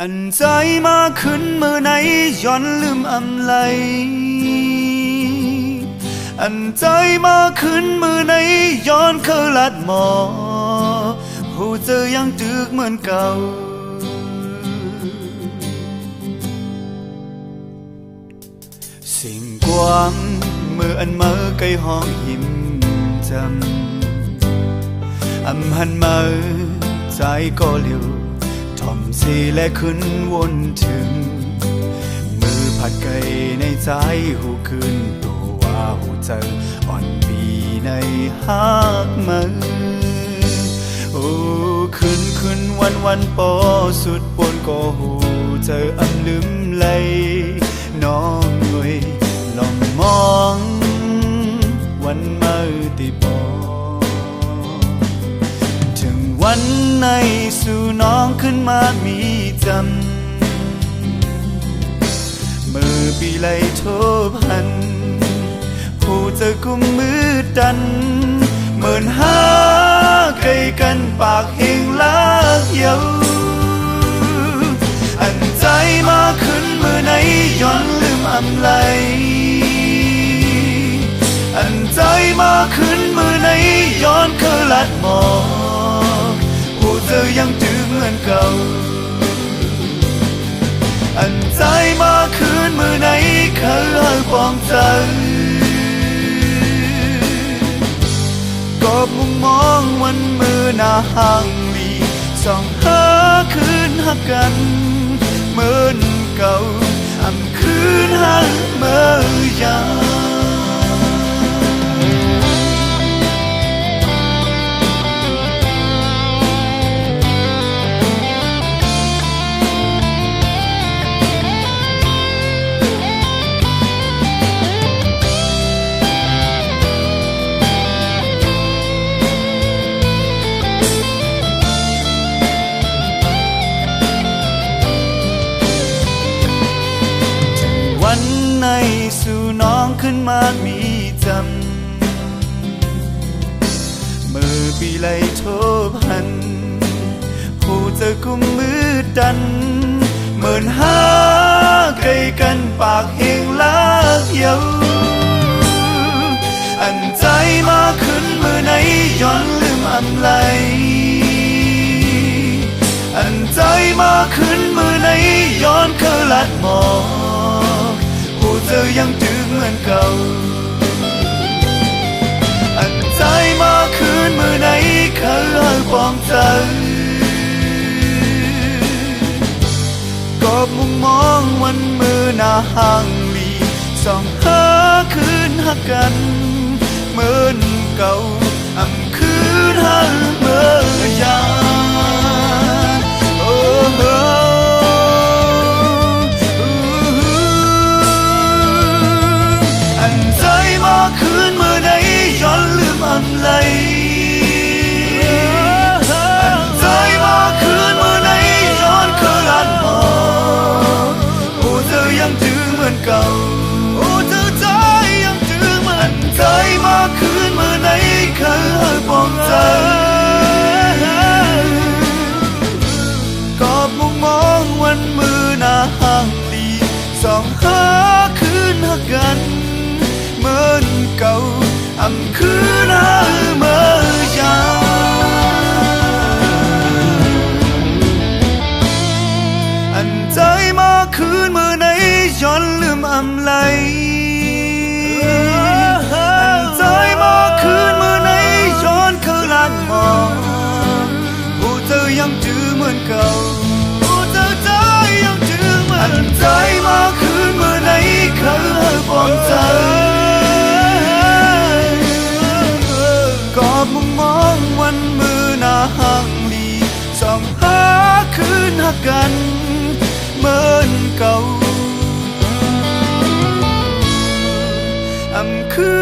อันใจมาขึ้นเมื่อไหนย้อนลืมอำไลอันใจมาขึ้นมือไหนย้อนเคยลัดหมอหูเจอยังตึกเหมือนเก่าสิ่งกว้างเมื่ออันเมื่อไกลห้องหิมจำอำหันมาใจก็เลี้ยว ทอมสีและขึ้นวนถึง มือผัดไก่ในใจหูขึ้นตัวว่าหูเจออ่อนปีในหักมือโอ้ขึ้นขึ้นวันวันปอสุดปนก็หูเจออันลืมไหลน้องหน่วยลองมอง วันมาติปอ วันในสู่น้องขึ้นมามีจำมือปีไหลโทพัน ผู้เจอกุมมือดันเหมือนหาไกลกันปากเฮงลากเยาอันใจมาขึ้นมือไหนย้อนลืมอำไลอันใจมาขึ้นมือไหนย้อนเคยลัดมอกผู้เจอ ยังจืดเหมือนเก่า อันใจมาคืนมือไหนเคยปองใจกอบมุงมองวันมือหน้าห่างลีส่องหาคืนหักกันเหมือนเก่า ในสู่น้องขึ้นมามีจำมือปีไลโทพัน ผู้เจอกุมมือดันเหมือนหาไกลกันปากเฮงลากเยาอันใจมาขึ้นมือไหนย้อนลืมอำไลอันใจมาขึ้นมือไหนย้อนเคยลัดมอกผู้เจอ ยังจืดเหมือนเก่า อันใจมาคืนมือไหนเคยปองใจกอบมุมมองวันมือหน้าห่างลีสองหาคืนหักกันเหมือนเก่าอำคืนหัก สองหาคืนหักกันเหมือนเก่าอำคืนหาเมื่อยาอันใจมาคืนเมื่อไหนย้อนลืมอำไลอันใจมาคืนมือไหนย้อนเคยลันมองผู้เธอยังจือเหมือนเก่า กันเหมือนเก่าอำคื